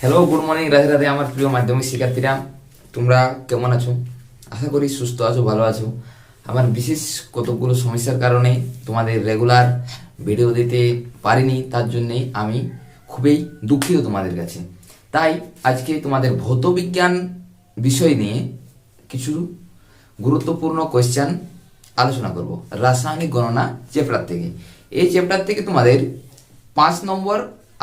Hello good morning Radhe Radhe, আমার প্রিয় মাধ্যমিক শিক্ষার্থীরা। তোমরা কেমন আছো? আশা করি সুস্থ আছো, ভালো আছো। আমার বিশেষ কতগুলো সমস্যার কারণে তোমাদের রেগুলার ভিডিও দিতে পারিনি, তার জন্যে আমি খুবই দুঃখিত তোমাদের কাছে। তাই আজকে তোমাদের ভৌত বিজ্ঞান বিষয় নিয়ে কিছু গুরুত্বপূর্ণ কোয়েশ্চেন আলোচনা করব। রাসায়নিক গণনা চ্যাপ্টার থেকে। এই চ্যাপ্টার থেকে তোমাদের পাঁচ নম্বর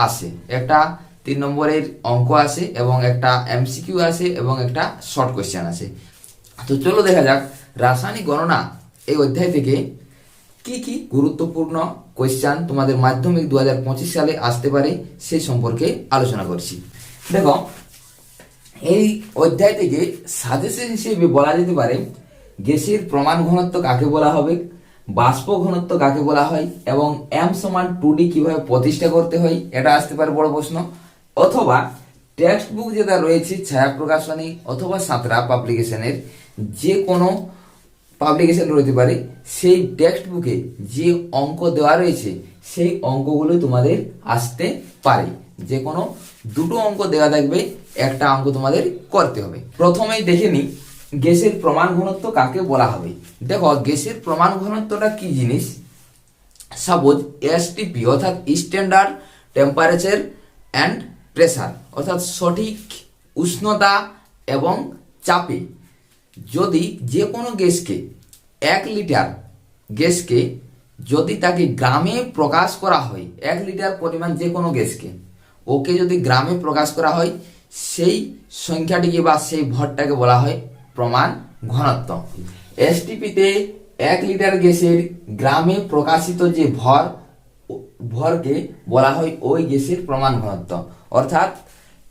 আসে। একটা তিন নম্বরের অঙ্ক আসে এবং একটা এমসিকিউ আসে এবং একটা শর্ট কোয়েশ্চেন আছে। তো চলো দেখা যাক, রাসায়নিক গণনা এই অধ্যায় থেকে কি কি গুরুত্বপূর্ণ কোয়েশ্চেন তোমাদের মাধ্যমিক দু হাজার পঁচিশ সালে আসতে পারে সেই সম্পর্কে আলোচনা করছি। দেখো, এই অধ্যায় থেকে সাজেশন হিসেবে বলা যেতে পারে, গ্যাসের প্রমাণ ঘনত্ব কাকে বলা হবে, বাষ্প ঘনত্ব কাকে বলা হয়, এবং এম সমান টু ডি কীভাবে প্রতিষ্ঠা করতে হয়, এটা আসতে পারে বড় প্রশ্ন। অথবা টেক্সট বুক যেটা রয়েছে ছায়া প্রকাশনী অথবা সাঁতরা পাবলিকেশনের যে কোনো পাবলিকেশন রইতে পারে, সেই টেক্সট বুকে যে অঙ্ক দেওয়া রয়েছে, সেই অঙ্কগুলো তোমাদের আসতে পারে। যে কোনো দুটো অঙ্ক দেওয়া থাকবে, একটা অঙ্ক তোমাদের করতে হবে। প্রথমেই দেখে নিই, গ্যাসের প্রমাণ ঘনত্ব কাকে বলা হবে? দেখো, গ্যাসের প্রমাণ ঘনত্বটা কি জিনিস? সাপোজ এসটিপি অর্থাৎ স্ট্যান্ডার্ড টেম্পারেচার অ্যান্ড প্রেসার অর্থাৎ সঠিক উষ্ণতা এবং চাপে। যদি যে কোনো গ্যাসকে এক লিটার গ্যাসকে যদি তাকে গ্রামে প্রকাশ করা হয়, এক লিটার পরিমাণ যে কোনো গ্যাসকে, ওকে যদি গ্রামে প্রকাশ করা হয়, সেই সংখ্যাটিকে বা সেই ভরটাকে বলা হয় প্রমাণ ঘনত্ব। এসটিপিতে এক লিটার গ্যাসের গ্রামে প্রকাশিত যে ভর ভরকে বলা হয় ওই গ্যাসের প্রমাণ ঘনত্ব। অর্থাৎ,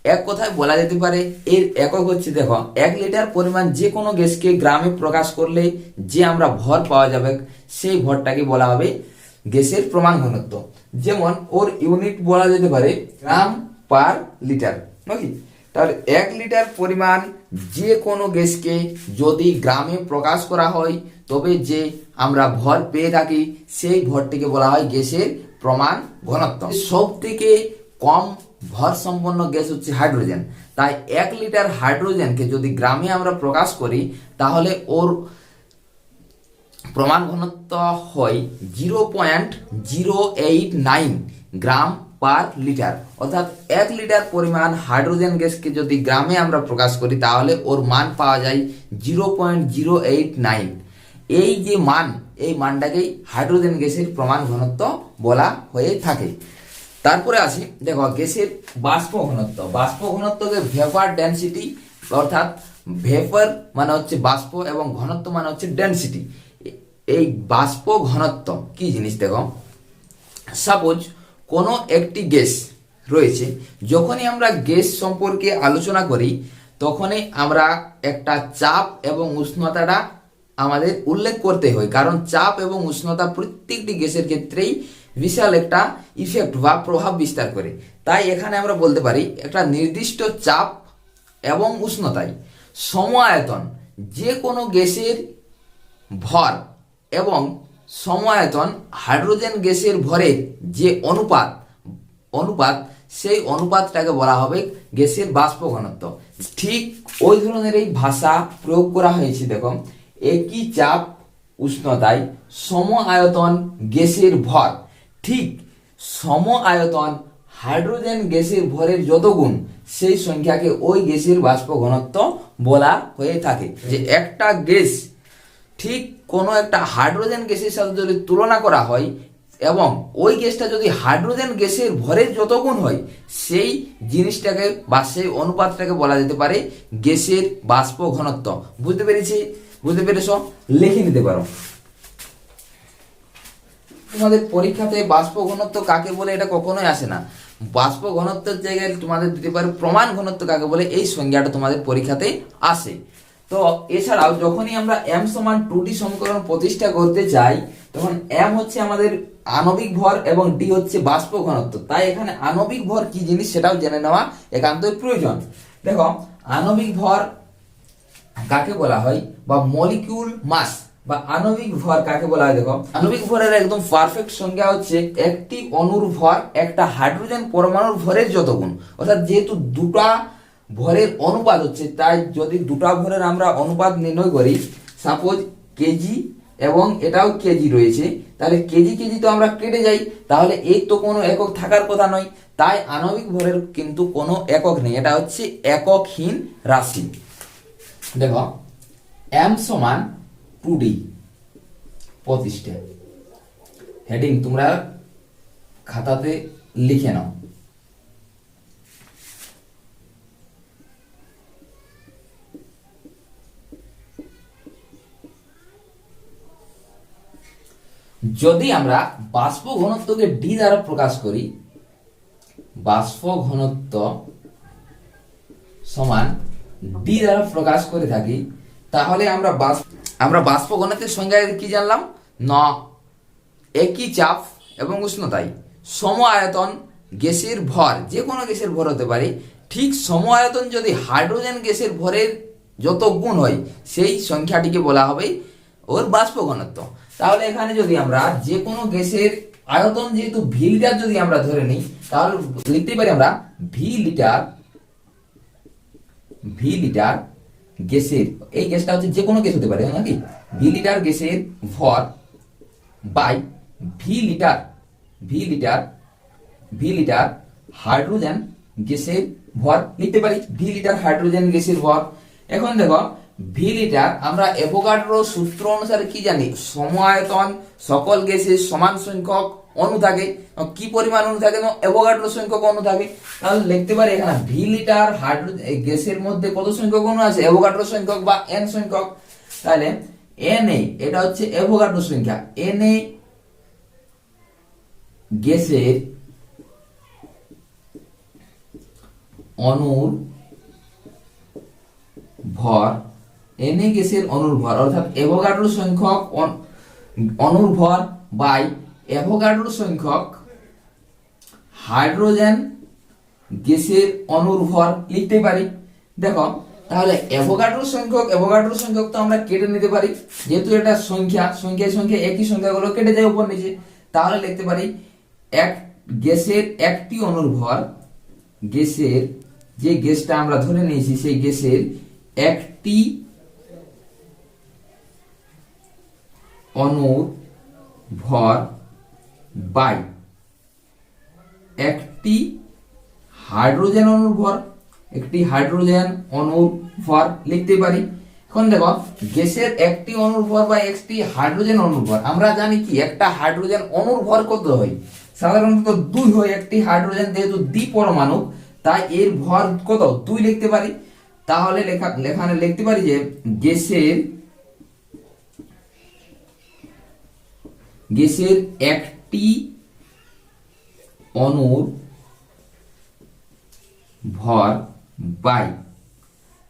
এক কথায় বলা যেতে পারে, এর একক হচ্ছে, দেখো, এক লিটার পরিমাণ যে কোনো গ্যাসকে গ্রামে প্রকাশ করলে যে আমরা ভর পাওয়া যাবে, সেই ভরটাকে বলা হবে গ্যাসের প্রমাণ ঘনত্ব। যেমন, ওর ইউনিট বলা যেতে পারে গ্রাম পার লিটার, নাকি? তাহলে এক লিটার পরিমাণ যে কোনো গ্যাসকে যদি গ্রামে প্রকাশ করা হয়, তবে যে আমরা ভর পেয়ে থাকি, সেই ভরটিকে বলা হয় গ্যাসের প্রমাণ ঘনত্ব। সব থেকে কম ভর সম্পন্ন গ্যাস হচ্ছে হাইড্রোজেন। তাই এক লিটার হাইড্রোজেনকে যদি গ্রামে আমরা প্রকাশ করি, তাহলে ওর প্রমাণ ঘনত্ব হয় zero point zero eight nine gram per litre. অর্থাৎ এক লিটার পরিমাণ হাইড্রোজেন গ্যাসকে যদি গ্রামে আমরা প্রকাশ করি, তাহলে ওর মান পাওয়া যায় zero point zero eight nine. এই যে মান, এই মানটাকেই হাইড্রোজেন গ্যাসের প্রমাণ ঘনত্ব বলা হয়ে থাকে। তারপরে আসি, দেখো, গ্যাসের বাষ্প ঘনত্ব। বাষ্প ঘনত্বকে ভেপার ডেনসিটি অর্থাৎ ভেপার মানে হচ্ছে বাষ্প এবং ঘনত্ব মানে হচ্ছে ডেনসিটি এই বাষ্প ঘনত্ব, কি জিনিস দেখো? সাপোজ কোনো একটি গ্যাস রয়েছে, যখনই আমরা গ্যাস সম্পর্কে আলোচনা করি, তখনই আমরা একটা চাপ এবং উষ্ণতাটা আমাদের উল্লেখ করতে হয়। কারণ চাপ এবং উষ্ণতা প্রত্যেকটি গ্যাসের ক্ষেত্রেই বিশাল একটা ইফেক্ট বা প্রভাব বিস্তার করে। তাই এখানে আমরা বলতে পারি, একটা নির্দিষ্ট চাপ এবং উষ্ণতায় সম আয়তন যে কোনো গ্যাসের ভর এবং সমায়তন হাইড্রোজেন গ্যাসের ভরের যে অনুপাত অনুপাত, সেই অনুপাতটাকে বলা হবে গ্যাসের বাষ্প ঘনত্ব। ঠিক ওই ধরনের এই ভাষা প্রয়োগ করা হয়েছে দেখো একই চাপ উষ্ণতায় সম আয়তন গ্যাসের ভর। ঠিক সম আয়তন হাইড্রোজেন গ্যাসের ভরের যত গুণ সেই সংখ্যাকে ওই গ্যাসের বাষ্প ঘনত্ব বলা হয়ে থাকে। যে একটা গ্যাস ঠিক কোনো একটা হাইড্রোজেন গ্যাসের সাথে যদি তুলনা করা হয় এবং ওই গ্যাসটা যদি হাইড্রোজেন গ্যাসের ভরের যত গুণ হয়, সেই জিনিসটাকে বা সেই অনুপাতটাকে বলা যেতে পারে গ্যাসের বাষ্প ঘনত্ব। বুঝতে পেরেছি? বুঝতে পেরেছ? লিখে নিতে পারো। তোমাদের পরীক্ষাতে বাষ্প ঘনত্ব কাকে বলে এটা কখনোই আসে না। বাষ্প ঘনত্বের জায়গায় তোমাদের দিতে পারে, প্রমাণ ঘনত্ব কাকে বলে, এই সংজ্ঞাটা তোমাদের পরীক্ষাতে আসে। তো এছাড়াও যখনই আমরা এম সমান টু ডি সমীকরণ প্রতিষ্ঠা করতে চাই তখন এম হচ্ছে আমাদের আণবিক ভর এবং ডি হচ্ছে বাষ্প ঘনত্ব। তাই এখানে আণবিক ভর কি জিনিস সেটাও জেনে নেওয়া একান্তই প্রয়োজন। দেখো, আণবিক ভর কাকে বলা হয়? বা মলিকিউল মাস বা আণবিক ভর কাকে বলা হয়? দেখো, আণবিক ভরের একদম পারফেক্ট সংজ্ঞা হচ্ছে একটি অণুর ভর, একটা হাইড্রোজেন পরমাণুর ভরের যত গুণ। অর্থাৎ যেহেতু দুটা ভরের অনুপাত হচ্ছে, তাই যদি দুটা ভরের আমরা অনুপাত নির্ণয় করি সাপোজ কেজি এবং এটাও কেজি রয়েছে, তাহলে কেজি কেজি তো আমরা কেটে যাই, তাহলে এই তো কোনো একক থাকার কথা নয়। তাই আণবিক ভরের কিন্তু কোনো একক নেই, এটা হচ্ছে এককহীন রাশি। দেখো এম সমান টু ডি প্রতিষ্ঠা। হেডিং তোমরা খাতাতে লিখে নাও। যদি আমরা বাষ্প ঘনত্বকে ডি দ্বারা প্রকাশ করি, বাষ্প ঘনত্ব সমান ডি দ্বারা প্রকাশ করে থাকি, তাহলে আমরা বাষ্প আমরা বাষ্প ঘনত্বের সংজ্ঞা কি জানলাম? ন। একই চাপ এবং উষ্ণতায় সম আয়তন গ্যাসের ভর, যে কোনো গ্যাসের ভর হতে পারে। ঠিক সম আয়তন যদি হাইড্রোজেন গ্যাসের ভরের যত গুণ হয়, সেই সংখ্যাটিকে বলা হবে ওর বাষ্প ঘনত্ব তাহলে এখানে যদি আমরা যে কোনো গ্যাসের আয়তন যেহেতু ভি লিটার যদি আমরা ধরে নিই, তাহলে লিখতে পারি আমরা ভি লিটার ভি লিটার গ্যাসের, এই গ্যাসটা হচ্ছে যে কোনো গ্যাস হতে পারে নাকি ভি লিটার গ্যাসের ভর by V litre V litre V litre hydrogen গ্যাসের ভর, লিখতে পারি, ভি লিটার হাইড্রোজেন গ্যাসের ভর। এখন দেখো ভি লিটার আমরা অ্যাভোগাড্রো সূত্র অনুসারে কি জানি? সমায়তন সকল গ্যাসের সমান সংখ্যক অণু থাকে কি পরিমাণ অণু থাকে অ্যাভোগাড্রো সংখ্যক অণু থাকে তাহলে লিখতে পারি এখানে ভি লিটার হাইড্রোজেন গ্যাসের মধ্যে কত সংখ্যক অণু আছে? অ্যাভোগাড্রো সংখ্যক বা এন সংখ্যক। তাহলে এন এ, এটা হচ্ছে অ্যাভোগাড্রো সংখ্যা। এন এ গ্যাসের অণুর ভর এনে গ্যাসের অণুর ভর অর্থাৎ অ্যাভোগাড্রো সংখ্যক অন- অণুর বাই অ্যাভোগাড্রো সংখ্যক হাইড্রোজেন গ্যাসের অণুর ভর লিখতে পারি। দেখো, তাহলে অ্যাভোগাড্রো সংখ্যক অ্যাভোগাড্রো সংখ্যক তো আমরা কেটে নিতে পারি। যেহেতু এটা সংখ্যা, সংখ্যায় সংখ্যা একই সংখ্যাগুলো কেটে যায় উপর নিচে, তাহলে লিখতে পারি এক গ্যাসের একটি অণুর ভর গ্যাসের যে গ্যাসটা আমরা ধরে নিয়েছি, সেই গ্যাসের একটি অণুর ভর বাই একটি হাইড্রোজেন অণুর ভর, একটি হাইড্রোজেন অণুর ভর লিখতে পারি। এখন দেখো, গ্যাসের একটি অণুর ভর বা একটি হাইড্রোজেন অণুর ভর। আমরা জানি কি, একটা হাইড্রোজেন অণুর ভর কত হয়? সাধারণত দুই হয় একটি হাইড্রোজেন, যেহেতু দ্বি পরমাণু, তাই এর ভর কত? দুই লিখতে পারি। তাহলে লেখা লেখানে লিখতে পারি যে গ্যাসের গ্যাসের একটি অনুর ভর বাই।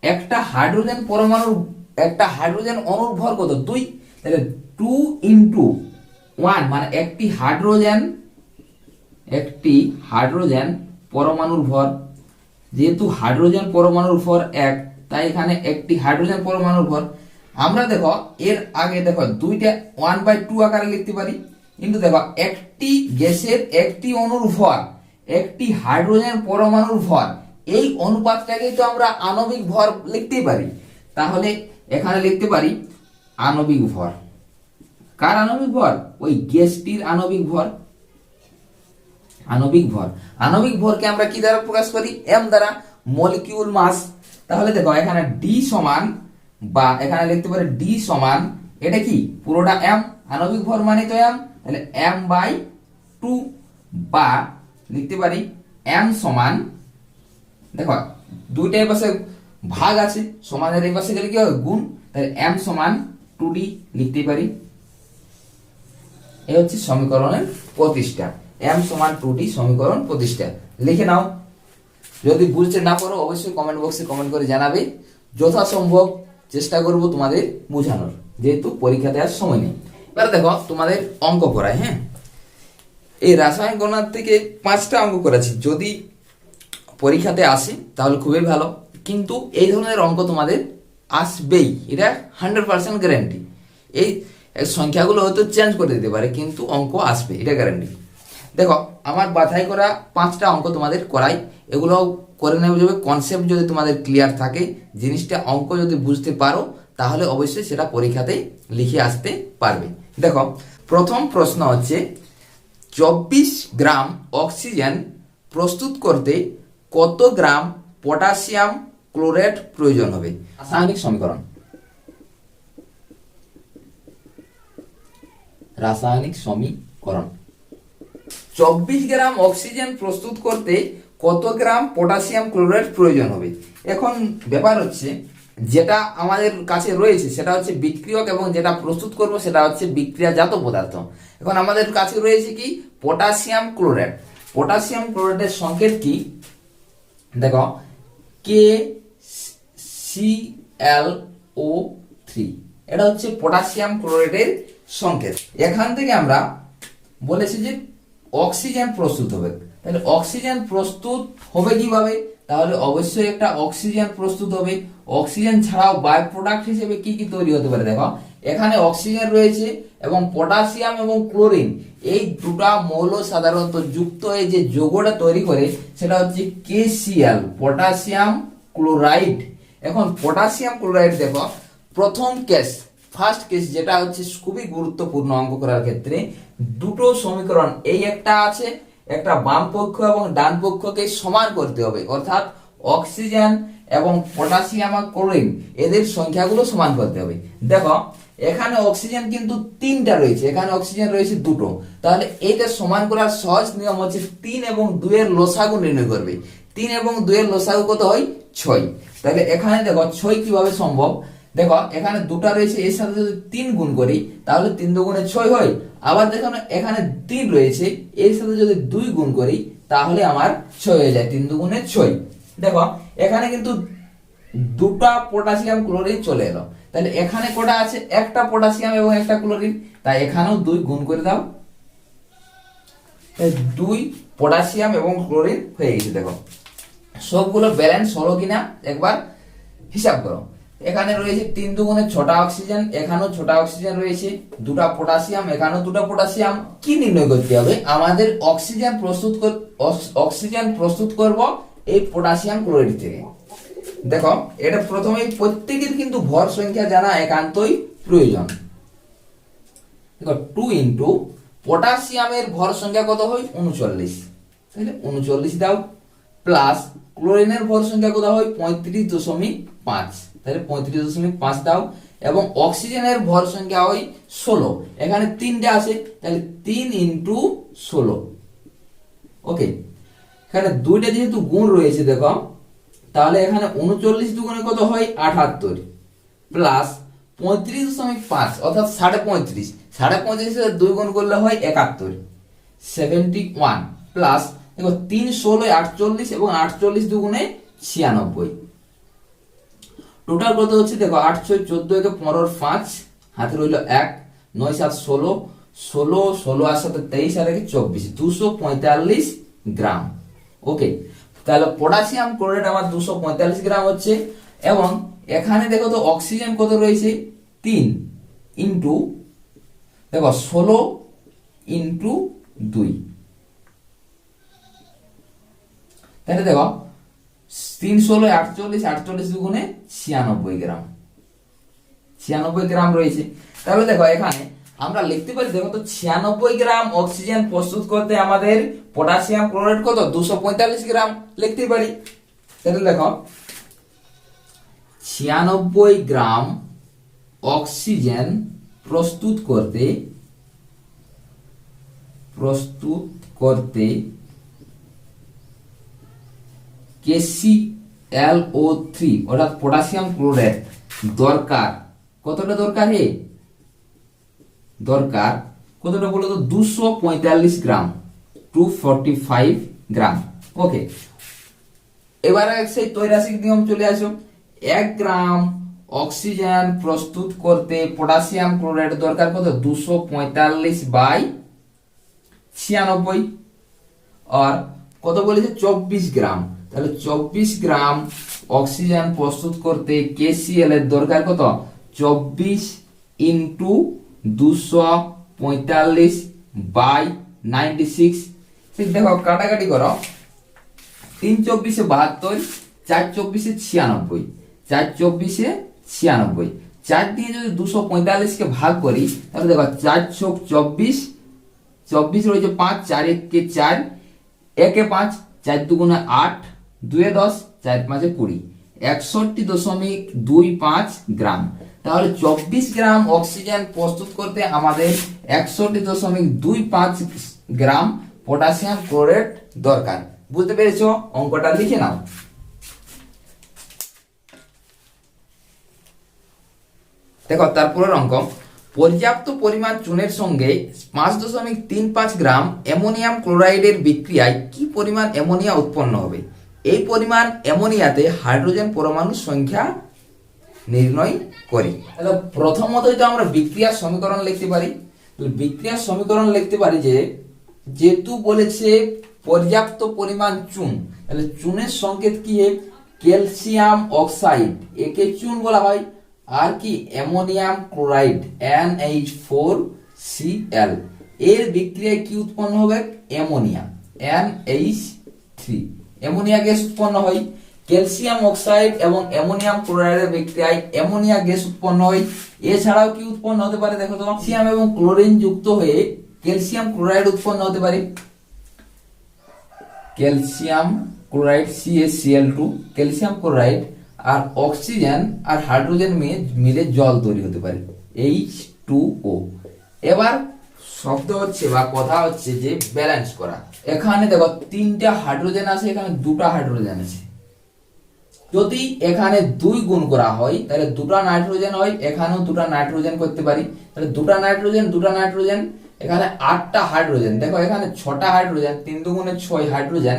একটা হাইড্রোজেন পরমাণুর, একটা হাইড্রোজেন অণুর ভর কত? দুই। তাহলে টু ইন্টু ওয়ান মানে একটি হাইড্রোজেন একটি হাইড্রোজেন পরমাণুর ভর। যেহেতু হাইড্রোজেন পরমাণুর ভর এক, তাই এখানে একটি হাইড্রোজেন পরমাণুর ভর। আমরা দেখো, এর আগে দেখো দুইটা ওয়ান বাই টু আকারে লিখতে পারি। কিন্তু দেখো, একটি গ্যাসের একটি অণুর ভর একটি হাইড্রোজেন পরমাণুর ভর, এই অনুপাতটাকেই তো আমরা আণবিক ভর লিখতেই পারি। তাহলে এখানে লিখতে পারি আণবিক ভর। কার আণবিক ভর? ওই গ্যাসটির আণবিক ভর। আণবিক ভর। আণবিক ভরকে আমরা কি দ্বারা প্রকাশ করি? এম দ্বারা মলিকিউল মাস তাহলে দেখো, এখানে ডি সমান বা এখানে লিখতে পারি ডি সমান, এটা কি? পুরোটা এম আণবিক ভর মানে তো এম তাহলে এম বাই টু বা লিখতে পারি এম সমান, দেখো দুইটাই পাশে ভাগ আছে, সমানের এই পাশে গেলে কি হবে? গুণ, তাহলে এম সমান টু ডি লিখতে পারি। এই হচ্ছে সমীকরণের প্রতিষ্ঠা এম সমান টু ডি সমীকরণ প্রতিষ্ঠা। লিখে নাও, যদি বুঝতে না পারো, অবশ্যই কমেন্ট বক্সে কমেন্ট করে জানাবে। যথাসম্ভব চেষ্টা করব তোমাদের বোঝানোর। যেহেতু পরীক্ষা দেওয়ার সময় নেই। এবার দেখো, তোমাদের অঙ্ক করায় হ্যাঁ? এই রাসায়নিক গণনার থেকে পাঁচটা অঙ্ক করেছি। যদি পরীক্ষাতে আসে, তাহলে খুবই ভালো। কিন্তু এই ধরনের অঙ্ক তোমাদের আসবেই। এটা হান্ড্রেড পার্সেন্ট গ্যারেন্টি এই সংখ্যাগুলো হয়তো চেঞ্জ করে দিতে পারে, কিন্তু অঙ্ক আসবে, এটা গ্যারান্টি দেখো, আমার বাছাই করা পাঁচটা অঙ্ক তোমাদের করাই। এগুলো করে নেওয়া যাবে। কনসেপ্ট যদি তোমাদের ক্লিয়ার থাকে, জিনিসটা অঙ্ক যদি বুঝতে পারো, তাহলে অবশ্যই সেটা পরীক্ষাতেই লিখে আসতে পারবে। দেখো, প্রথম প্রশ্ন হচ্ছে, চব্বিশ গ্রাম অক্সিজেন প্রস্তুত করতে কত গ্রাম পটাশিয়াম ক্লোরেট প্রয়োজন হবে? রাসায়নিক সমীকরণ। রাসায়নিক সমীকরণ। চব্বিশ গ্রাম অক্সিজেন প্রস্তুত করতে কত গ্রাম পটাশিয়াম ক্লোরাইড প্রয়োজন হবে? এখন ব্যাপার হচ্ছে, যেটা আমাদের কাছে রয়েছে, সেটা হচ্ছে বিক্রিয়ক এবং যেটা প্রস্তুত করব সেটা হচ্ছে বিক্রিয়াজাত পদার্থ। এখন আমাদের কাছে রয়েছে কি? Potassium chloride. পটাশিয়াম ক্লোরাইডের সংকেত কি? দেখো K C L O three এটা হচ্ছে পটাশিয়াম ক্লোরাইডের সংকেত। এখান থেকে আমরা বলেছি যে অক্সিজেন প্রস্তুত হবে। তাহলে অক্সিজেন প্রস্তুত হবে কীভাবে? তাহলে অবশ্যই একটা অক্সিজেন প্রস্তুত হবে। অক্সিজেন ছাড়াও বাই প্রোডাক্ট হিসেবে কি কি তৈরি হতে পারে? দেখো, এখানে অক্সিজেন রয়েছে এবং পটাশিয়াম এবং ক্লোরিন। এই দুটা মৌল সাধারণত যুক্ত হয়ে যে যৌগটা তৈরি করে, সেটা হচ্ছে কেসিএল পটাশিয়াম ক্লোরাইড। এখন পটাশিয়াম ক্লোরাইড দেখো, প্রথম কেস ফার্স্ট কেস যেটা হচ্ছে খুবই গুরুত্বপূর্ণ অঙ্ক করার ক্ষেত্রে। দুটো সমীকরণ, এই একটা আছে একটা বাম পক্ষ এবং ডান পক্ষকে সমান করতে হবে। অর্থাৎ অক্সিজেন এবং পটাশিয়াম আর ক্লোরিন, এদের সংখ্যাগুলো সমান করতে হবে। দেখো, এখানে অক্সিজেন কিন্তু তিনটা রয়েছে। এখানে অক্সিজেন রয়েছে দুটো। তাহলে এইটা সমান করার সহজ নিয়ম হচ্ছে তিন এবং দুইয়ের লসাগু নির্ণয় করবে। তিন এবং দুইয়ের লসাগু কত হয়? ছয়। তাহলে এখানে দেখো, ছয় কীভাবে সম্ভব? দেখো, এখানে দুটা রয়েছে, এর সাথে যদি তিন গুণ করি, তাহলে তিন দুগুণে ছয় হয়। আবার দেখো এখানে তিন রয়েছে, এর সাথে যদি দুই গুণ করি, তাহলে আমার ছয় হয়ে যায়, তিন দুগুণে ছয়। দেখো, এখানে কিন্তু দুটা পটাশিয়াম ক্লোরিন চলে এলো। তাহলে এখানে কটা আছে? একটা পটাশিয়াম এবং একটা ক্লোরিন। তাই এখানেও দুই গুণ করে দাও। দুই পটাশিয়াম এবং ক্লোরিন হয়ে গেছে, দেখো। সবগুলো ব্যালেন্স হলো কিনা, একবার হিসাব করো। এখানে রয়েছে তিন দুগুণে ছটা অক্সিজেন, এখানেও ছটা অক্সিজেন রয়েছে, দুটা পটাশিয়াম, এখানেও দুটা পটাশিয়াম। কি নির্ণয় করতে হবে? আমাদের অক্সিজেন প্রস্তুত অক্সিজেন প্রস্তুত করব এই পটাশিয়াম ক্লোরাইড থেকে। দেখো, এটা প্রথমেই প্রত্যেকের কিন্তু ভর সংখ্যা জানা একান্তই প্রয়োজন। দেখো, টু ইন্টু পটাশিয়ামের ভর সংখ্যা কত হয়? উনচল্লিশ। তাহলে উনচল্লিশ দাও, প্লাস ক্লোরিনের ভর সংখ্যা কত হয়? পঁয়ত্রিশ দশমিক পাঁচ। তাহলে পঁয়ত্রিশ দশমিক পাঁচ দাও, এবং অক্সিজেনের ভর সংখ্যা হয় ষোলো। এখানে তিনটে আছে, তাহলে তিন ইন্টু ষোলো। ওকে এখানে দুইটা যেহেতু গুণ রয়েছে, দেখো, তাহলে এখানে উনচল্লিশ দুগুণে কত হয়? আঠাত্তর প্লাস পঁয়ত্রিশ দশমিক পাঁচ, অর্থাৎ সাড়ে পঁয়ত্রিশ। সাড়ে পঁয়ত্রিশে দুই গুণ করলে হয় একাত্তর। সেভেন্টি ওয়ান প্লাস দেখো, তিন ষোলো আটচল্লিশ এবং আটচল্লিশ দুগুণে ছিয়ানব্বই। টোটাল কত হচ্ছে দেখো আট ছয় চোদ্দ একে পনেরো পাঁচ, হাতে রইল এক, নয় সাত ষোলো ষোলো ষোলো আর সাথে তেইশ আর একে চব্বিশ, দুশো পঁয়তাল্লিশ গ্রাম। ওকে তাহলে পটাশিয়াম ক্লোরাইড আমার দুশো পঁয়তাল্লিশ গ্রাম হচ্ছে, এবং এখানে দেখো তো অক্সিজেন কত রয়েছে? তিন ইন্টু, দেখো ষোলো ইন্টু দুই। তাহলে দেখো তিন ষোলো আটচল্লিশ আটচল্লিশ দুগুণে ছিয়ানব্বই গ্রাম। ছিয়ানব্বই গ্রাম রয়েছে। তাহলে দেখো, এখানে আমরা লিখতে পারি, দেখো তো, ছিয়ানব্বই গ্রাম অক্সিজেন প্রস্তুত করতে আমাদের পটাশিয়াম ক্লোরাইড কত? দুশো পঁয়তাল্লিশ গ্রাম লিখতে পারি। তাহলে দেখো, ছিয়ানব্বই গ্রাম অক্সিজেন প্রস্তুত করতে প্রস্তুত করতে K C L O three অর্থাৎ পটাশিয়াম ক্লোরাইড দরকার। কতটা দরকার হে? দরকার, কতটা বলো তো? দুশো পঁয়তাল্লিশ gram two forty five gram. Okay এবারে সেই তৈরাসিক নিয়ম চলে আসো এক গ্রাম অক্সিজেন প্রস্তুত করতে পটাশিয়াম ক্লোরাইড দরকার কত? দুশো পঁয়তাল্লিশ বাই ছিয়ানব্বই। আর কত বলেছে? চব্বিশ গ্রাম। তাহলে চব্বিশ গ্রাম অক্সিজেন প্রস্তুত করতে কেসিএল এর দরকার কত? চব্বিশ ইন্টু দুশো পঁয়তাল্লিশ বাই নাইনটি সিক্স। দেখো, কাটাকাটি করো। তিন চব্বিশে বাহাত্তর, চার চব্বিশে ছিয়ানব্বই, চার চব্বিশে ছিয়ানব্বই। চার দিয়ে যদি দুশো পঁয়তাল্লিশকে ভাগ করি, তাহলে দেখো, চার চোখ চব্বিশ চব্বিশ রয়েছে পাঁচ, চার একে চার, একে পাঁচ, চার দুগুণে আট। দুয়ে দশ, চার পাঁচে কুড়ি। একষট্টি দশমিক দুই পাঁচ গ্রাম। তাহলে চব্বিশ গ্রাম অক্সিজেন প্রস্তুত করতে আমাদের একষট্টি দশমিক দুই পাঁচ গ্রাম পটাশিয়াম ক্লোরেট দরকার। বুঝতে পেরেছ? অঙ্কটা লিখে নাও। দেখো তারপরের অঙ্ক। পর্যাপ্ত পরিমাণ চুনের সঙ্গে পাঁচ দশমিক তিন পাঁচ গ্রাম অ্যামোনিয়াম ক্লোরাইডের বিক্রিয়ায় কি পরিমাণ অ্যামোনিয়া উৎপন্ন হবে? এই পরিমাণ অ্যামোনিয়াতে হাইড্রোজেন পরমাণুর সংখ্যা নির্ণয় করি। তাহলে প্রথমত তো আমরা বিক্রিয়ার সমীকরণ লিখতে পারি বিক্রিয়ার সমীকরণ লিখতে পারি যে, যেহেতু বলেছে পর্যাপ্ত পরিমাণ চুন, তাহলে চুনের সংকেত কি ক্যালসিয়াম অক্সাইড, একে চুন বলা হয়। আর কি? Ammonium chloride, N H four C L. এর বিক্রিয়ায় কি উৎপন্ন হবে? Ammonia, N H three. Ammonia gas উৎপন্ন হয়। ক্যালসিয়াম অক্সাইড এবং অ্যামোনিয়াম ক্লোরাইডের বিক্রিয়ায় অ্যামোনিয়া গ্যাস উৎপন্ন হয়। এছাড়াও কি উৎপন্ন হতে পারে? দেখো তো ক্যালসিয়াম এবং ক্লোরিন যুক্ত হয়ে ক্যালসিয়াম ক্লোরাইড উৎপন্ন হতে পারে। Calcium chloride C S C L two calcium chloride আর অক্সিজেন আর হাইড্রোজেন মিলে জল তৈরি হতে পারে। এইচ টু ও এবার শব্দ হচ্ছে বা কথা হচ্ছে যে ব্যালেন্স করা। এখানে দেখো, তিনটা হাইড্রোজেন আছে, এখানে দুটা হাইড্রোজেন আছে। যদি এখানে দুই গুণ করা হয়, তাহলে দুটা নাইট্রোজেন হয়, এখানেও দুটা নাইট্রোজেন করতে পারি। তাহলে দুটা নাইট্রোজেন দুটা নাইট্রোজেন এখানে আটটা হাইড্রোজেন দেখো, এখানে ছটা হাইড্রোজেন তিন দুগুণে ছয় হাইড্রোজেন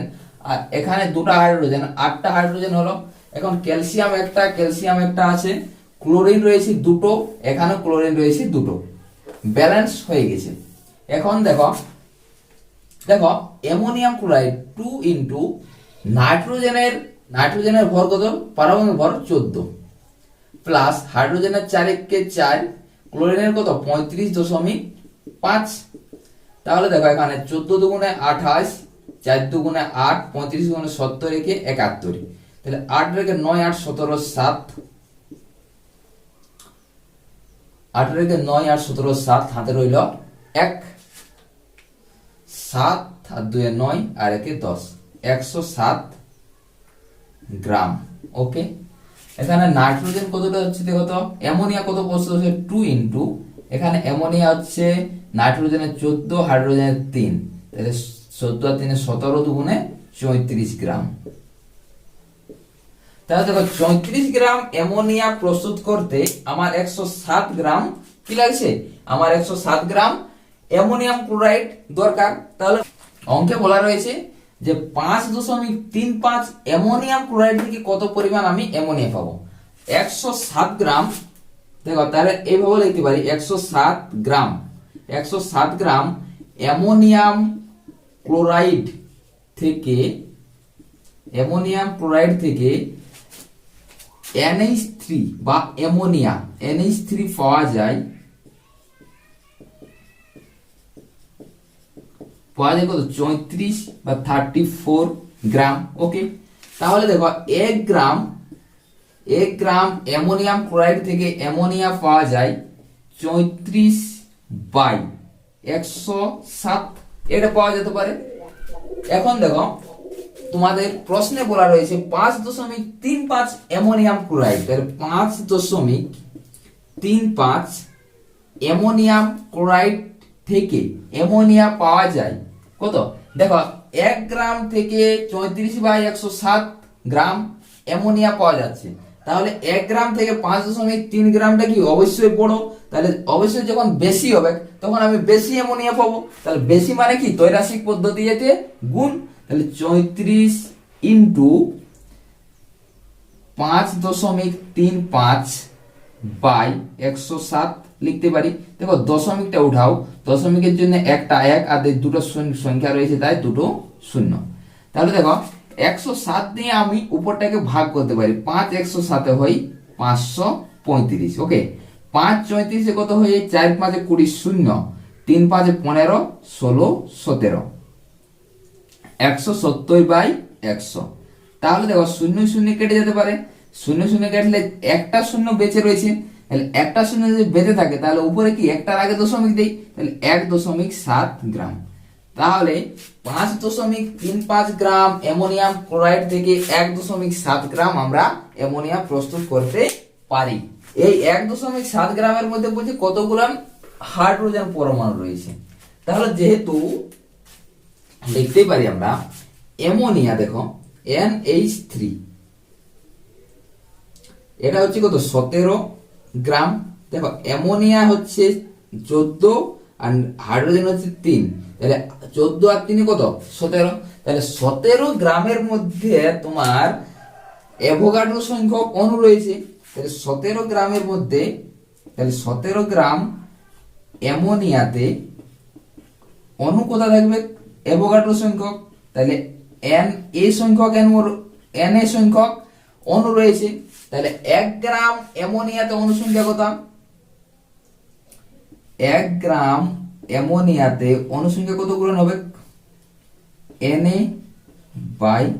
আর এখানে দুটা হাইড্রোজেন আটটা হাইড্রোজেন হলো, এখন ক্যালসিয়াম একটা ক্যালসিয়াম একটা আছে ক্লোরিন রয়েছে দুটো এখানে ক্লোরিন রয়েছে দুটো। ব্যালেন্স হয়ে গেছে। এখন দেখো দেখো, অ্যামোনিয়াম ক্লোরাইড টু ইন্টু নাইট্রোজেনের নাইট্রোজেনের ভর কত? পারমাণবিক ভর চোদ্দ। প্লাস হাইড্রোজেনের চার একে চার, ক্লোরিনের কত? পঁয়ত্রিশ দশমিক পাঁচ। তাহলে দেখো, এখানে চোদ্দ দুগুণে আঠাশ, চার দুগুণে আট, পঁয়ত্রিশ দুগুণে সত্তর একে একাত্তর। তাহলে আট রেখে নয়, আট, সতেরো, সাত। আট রেখে নয়, আট, সতেরো, সাত, হাতে রইল এক। সাত, আর দুয়ে নয়, আর একে দশ। একশো সাত গ্রাম। ওকে? এখানে নাইট্রোজেন কতটা হচ্ছে দেখো তো? অ্যামোনিয়া কত প্রস্তুত হচ্ছে? Two into. এখানে অ্যামোনিয়া হচ্ছে নাইট্রোজেনের চোদ্দ, হাইড্রোজেনের তিন। তাহলে চোদ্দ আর তিনে সতেরো দুগুণে চৌত্রিশ গ্রাম। তাহলে দেখো, চৌত্রিশ গ্রাম অ্যামোনিয়া প্রস্তুত করতে আমার একশো সাত গ্রাম কি লাগছে? আমার একশো সাত গ্রাম অ্যামোনিয়াম ক্লোরাইড দরকার। তাহলে অঙ্কে বলা রয়েছে যে পাঁচ দশমিক তিন পাঁচ অ্যামোনিয়াম ক্লোরাইড থেকে কত পরিমাণ আমি অ্যামোনিয়া পাবো? একশো সাত গ্রাম। দেখো, তাহলে এইভাবে লিখতে পারি, একশো সাত গ্রাম। একশো সাত গ্রাম অ্যামোনিয়াম ক্লোরাইড থেকে, অ্যামোনিয়াম ক্লোরাইড থেকে এনএইচ থ্রি বা অ্যামোনিয়া, এনএইচ থ্রি পাওয়া যায় পাওয়া যায় কত চৌত্রিশ বা থার্টি ফোর গ্রাম ওকে তাহলে দেখো, এক গ্রাম এক গ্রাম অ্যামোনিয়াম ক্লোরাইড থেকে অ্যামোনিয়া পাওয়া যায় চৌত্রিশ বাই একশো সাত। এটা পাওয়া যেতে পারে। এখন দেখো, তোমাদের প্রশ্নে বলা রয়েছে পাঁচ দশমিক তিন পাঁচ অ্যামোনিয়াম ক্লোরাইড। পাঁচ দশমিক তিন পাঁচ অ্যামোনিয়াম ক্লোরাইড থেকে অ্যামোনিয়া পাওয়া যায় কত? দেখো, এক গ্রাম থেকে চৌত্রিশ বাই একশো সাত গ্রাম অ্যামোনিয়া পাওয়া যাচ্ছে। তাহলে এক গ্রাম থেকে পাঁচ দশমিক তিন গ্রামটা কি অবশ্যই বড়? তাহলে অবশ্যই যখন বেশি হবে, তখন আমি বেশি অ্যামোনিয়া পাবো। তাহলে বেশি মানে কি? তৈরাসিক পদ্ধতিতে গুণ। তাহলে চৌত্রিশ ইন্টু পাঁচ দশমিক তিন পাঁচ বাই একশো সাত লিখতে পারি। দেখো, দশমিকটা উঠাও। দশমিকের জন্য একটা, এক, আর দুটো সংখ্যা রয়েছে তাই দুটো শূন্য। তাহলে দেখো, একশো সাত দিয়ে আমি উপরটাকে ভাগ করতে পারি। পাঁচ একশো সাথে হই পাঁচশো পঁয়ত্রিশ ওকে পাঁচ চৌত্রিশে কত হয়ে চার পাঁচে কুড়ি শূন্য। তিন পাঁচে পনেরো, ষোলো সতেরো। একশো সত্তর বাই একশো। তাহলে দেখো, শূন্য শূন্য কেটে যেতে পারে। শূন্য শূন্য কাটলে একটা শূন্য বেঁচে রয়েছে। তাহলে একটা শূন্য যদি বেঁধে থাকে, তাহলে উপরে কি? একটার আগে দশমিক দেই, তাহলে এক দশমিক সাত গ্রাম। তাহলে পাঁচ দশমিক তিন পাঁচ গ্রাম অ্যামোনিয়াম ক্লোরাইড থেকে এক দশমিক সাত গ্রাম আমরা অ্যামোনিয়া প্রস্তুত করতে পারি। এই এক দশমিক সাত গ্রামের মধ্যে বলছে কত গ্রাম হাইড্রোজেন পরমাণু রয়েছে। তাহলে যেহেতু লিখতেই পারি আমরা, অ্যামোনিয়া দেখো, এন এইচ থ্রি। এটা হচ্ছে কত? সতেরো গ্রাম। দেখো, অ্যামোনিয়া হচ্ছে চোদ্দ আর হাইড্রোজেন হচ্ছে তিন। তাহলে চোদ্দ আর তিনে কত? সতেরো। তাহলে সতেরো গ্রামের মধ্যে তোমার অ্যাভোগাড্রো সংখ্যক অণু রয়েছে? তাহলে সতেরো গ্রামের মধ্যে, তাহলে সতেরো গ্রাম অ্যামোনিয়াতে অণু কোথা থাকবে? অ্যাভোগাড্রো সংখ্যক। তাহলে এন এ সংখ্যক, এন এন এ সংখ্যক অণু রয়েছে। তাহলে এক গ্রাম অ্যামোনিয়াতে অনুসংখ্যা কত এক গ্রাম অ্যামোনিয়াতে অনুসংখ্যা কত গ্রহণ হবে? এন বাই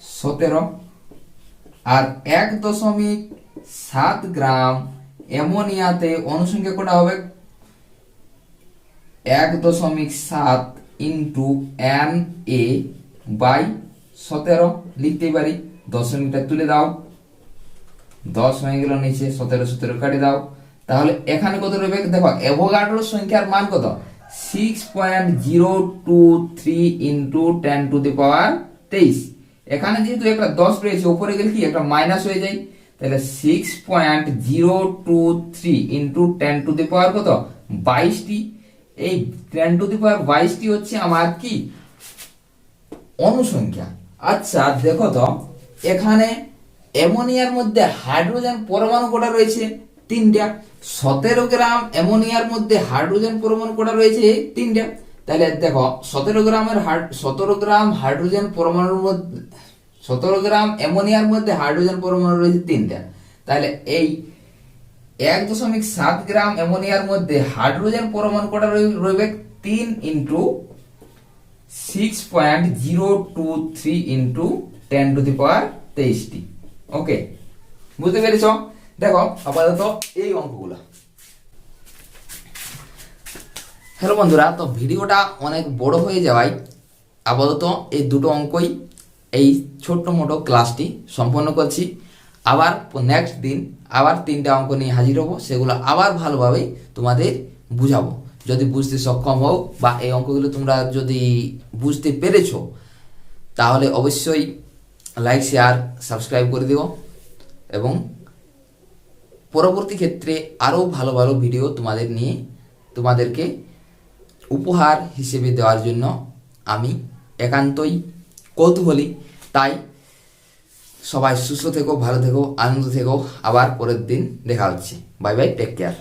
সতেরো। আর এক দশমিক সাত গ্রাম অ্যামোনিয়াতে অনুসংখ্যা কটা হবে? এক দশমিক সাত ইন্টু এন এ বাই সতেরো লিখতে পারি। দশমিকটা তুলে দাও। দশ হয়ে গেল নিচে, সতেরো সতেরো কাটে দাও। তাহলে এখানে কত রইবে? দেখো অ্যাভোগাড্রোর সংখ্যার মান কত? Six point zero two three into ten to the power তেইশ। এখানে যেহেতু একটা দশ রয়েছে উপরে গেলে কি? একটা মাইনাস হয়ে যায়। তাহলে six point zero two three into ten to the power কত? বাইশটি। এই টেন টু দি পাওয়ার বাইশটি হচ্ছে আমার কি? অনুসংখ্যা। আচ্ছা দেখো তো এখানে অ্যামোনিয়ার মধ্যে হাইড্রোজেন পরমাণু কটা রয়েছে? তিনটা। সতেরো গ্রাম অ্যামোনিয়ার মধ্যে হাইড্রোজেন পরমাণু কটা রয়েছে? তিনটা। তাহলে দেখো, সতেরো গ্রামের সতেরো গ্রাম হাইড্রোজেন পরমাণুর মধ্যে সতেরো গ্রাম অ্যামোনিয়ার মধ্যে হাইড্রোজেন পরমাণু রয়েছে তিনটা। তাহলে এই এক দশমিক সাত গ্রাম অ্যামোনিয়ার মধ্যে হাইড্রোজেন পরমাণু কটা রই- রইবে? তিন into six point zero two three into ten to the power তেইশটি ওকে বুঝতে পেরেছ? দেখো, আপাতত এই অঙ্কগুলো। হ্যালো বন্ধুরা, তো ভিডিওটা অনেক বড় হয়ে যাওয়ায় আপাতত এই দুটো অঙ্কই এই ছোট্ট মোটো ক্লাসটি সম্পন্ন করছি। আবার নেক্সট দিন আবার তিনটা অঙ্ক নিয়ে হাজির হব, সেগুলো আবার ভালোভাবে তোমাদের বুঝাবো। যদি বুঝতে সক্ষম হও বা এই অঙ্কগুলো তোমরা যদি বুঝতে পেরেছ, তাহলে অবশ্যই লাইক শেয়ার সাবস্ক্রাইব করে দিও এবং পরবর্তী ক্ষেত্রে আরও ভালো ভালো ভিডিও তোমাদের নিয়ে তোমাদেরকে উপহার হিসেবে দেওয়ার জন্য আমি একান্তই কৌতূহলী। তাই সবাই সুস্থ থেকো, ভালো থেকো, আনন্দ থেকো। আবার পরের দিন দেখা হচ্ছে। Bye bye take care